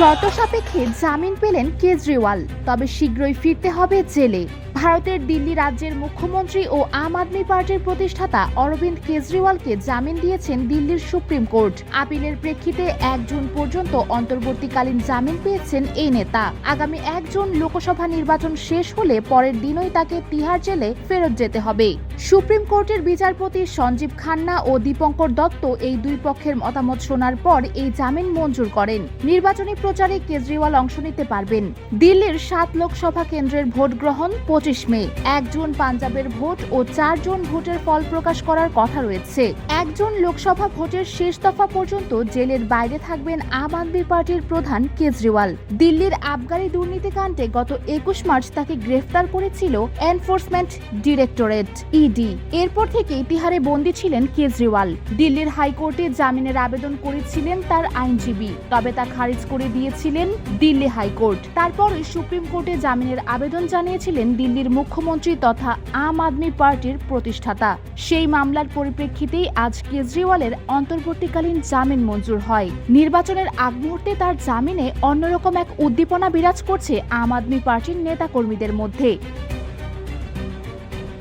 শর্ত সাপেক্ষে জামিন পেলেন কেজরিওয়াল তবে শীঘ্রই ফিরতে হবে জেলে। ভারতের দিল্লি রাজ্যের মুখ্যমন্ত্রী ও আম আদমি পার্টির প্রতিষ্ঠাতা অরবিন্দ কেজরিওয়ালকে জামিন দিয়েছেন দিল্লির সুপ্রিম কোর্ট। আপিলের প্রেক্ষিতে এক জুন পর্যন্ত অন্তর্বর্তীকালীন জামিন পেয়েছেন এই নেতা। আগামী এক জুন লোকসভা নির্বাচন শেষ হলে পরের দিনই তাকে তিহার জেলে ফেরত যেতে হবে। সুপ্রিম কোর্টের বিচারপতি সঞ্জীব খান্না ও দীপঙ্কর দত্ত এই দুই পক্ষের মতামত শোনার পর এই জামিন মঞ্জুর করেন। নির্বাচনী প্রচারে কেজরিওয়াল অংশ নিতে পারবেন। দিল্লির সাত লোকসভা কেন্দ্রের ভোট গ্রহণ পঁচিশ মে এক জুন পাঞ্জাবের ভোট ও চারজন ভোটের ফল প্রকাশ করার কথা রয়েছে। একজন লোকসভা ভোটের শেষ দফা পর্যন্ত জেলের বাইরে থাকবেন আম আদমি পার্টির প্রধান কেজরিওয়াল। দিল্লির আবগারি দুর্নীতিকাণ্ডে গত একুশ মার্চ তাকে গ্রেফতার করেছিল এনফোর্সমেন্ট ডিরেক্টরেট, ইডি। এরপর থেকে তিহারে বন্দী ছিলেন কেজরিওয়াল। দিল্লির হাইকোর্টে জামিনের আবেদন করেছিলেন তার আইনজীবী, তবে তা খারিজ করে দিয়েছিলেন দিল্লি হাইকোর্ট। তারপরই সুপ্রিম কোর্টে জামিনের আবেদন জানিয়েছিলেন দিল্লির মুখ্যমন্ত্রী তথা আম আদমি পার্টির প্রতিষ্ঠাতা। সেই মামলার পরিপ্রেক্ষিতেই আজ কেজরিওয়ালের অন্তর্বর্তীকালীন জামিন মঞ্জুর হয়। নির্বাচনের আগ মুহূর্তে তার জামিনে অন্যরকম এক উদ্দীপনা বিরাজ করছে আম আদমি পার্টির নেতাকর্মীদের মধ্যে।